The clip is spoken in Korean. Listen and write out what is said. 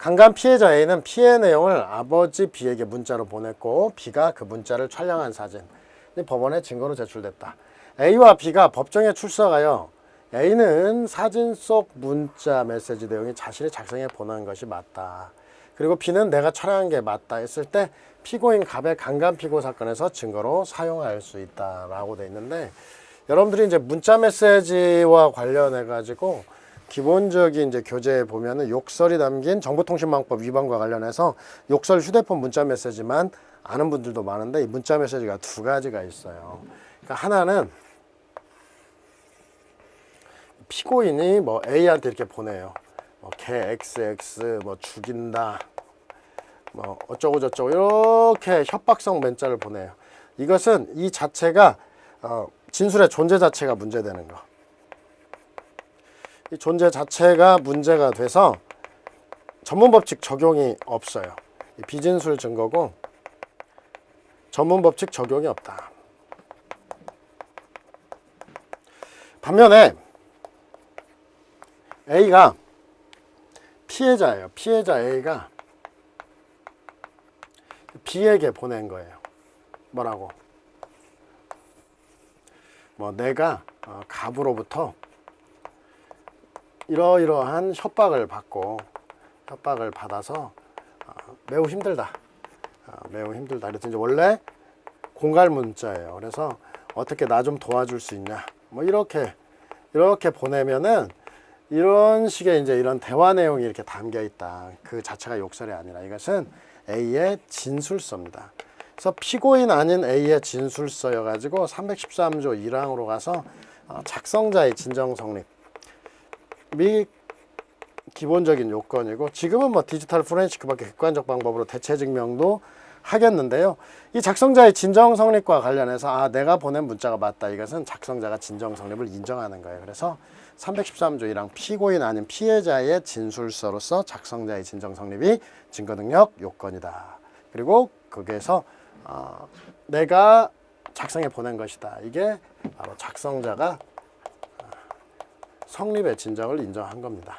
강간 피해자 A는 피해 내용을 아버지 B에게 문자로 보냈고 B가 그 문자를 촬영한 사진 이 법원에 증거로 제출됐다. A와 B가 법정에 출석하여 A는 사진 속 문자 메시지 내용이 자신이 작성해 보낸 것이 맞다. 그리고 B는 내가 촬영한 게 맞다 했을 때 피고인 갑의 강간 피고 사건에서 증거로 사용할 수 있다라고 돼 있는데 여러분들이 이제 문자 메시지와 관련해 가지고 기본적인 이제 교재에 보면은 욕설이 담긴 정보통신망법 위반과 관련해서 욕설 휴대폰 문자 메시지만 아는 분들도 많은데 이 문자 메시지가 두 가지가 있어요. 그러니까 하나는 피고인이 뭐 A한테 이렇게 보내요. 뭐 개 XX 뭐 죽인다. 뭐 어쩌고 저쩌고 이렇게 협박성 문자를 보내요. 이것은 이 자체가 어, 진술의 존재 자체가 문제되는 거. 이 존재 자체가 문제가 돼서 전문 법칙 적용이 없어요. 이 비진술 증거고 전문 법칙 적용이 없다. 반면에 A가 피해자예요. 피해자 A가 B에게 보낸 거예요. 뭐라고? 뭐 내가 어, 갑으로부터 이러이러한 협박을 받고 협박을 받아서 어, 매우 힘들다. 어, 매우 힘들다. 이제 원래 공갈 문자예요. 그래서 어떻게 나 좀 도와줄 수 있냐? 뭐 이렇게 이렇게 보내면은 이런 식의 이제 이런 대화 내용이 이렇게 담겨 있다. 그 자체가 욕설이 아니라 이것은 A의 진술서입니다. 그래서 피고인 아닌 A의 진술서여 가지고 313조 1항으로 가서 어, 작성자의 진정 성립 미 기본적인 요건이고 지금은 뭐 디지털 포렌시크밖에 객관적 방법으로 대체 증명도 하겠는데요. 이 작성자의 진정 성립과 관련해서 아 내가 보낸 문자가 맞다 이것은 작성자가 진정 성립을 인정하는 거예요. 그래서 313조 1항 피고인 아닌 피해자의 진술서로서 작성자의 진정 성립이 증거 능력 요건이다. 그리고 거기에서 어, 내가 작성해 보낸 것이다. 이게 바로 작성자가 어, 성립의 진정을 인정한 겁니다.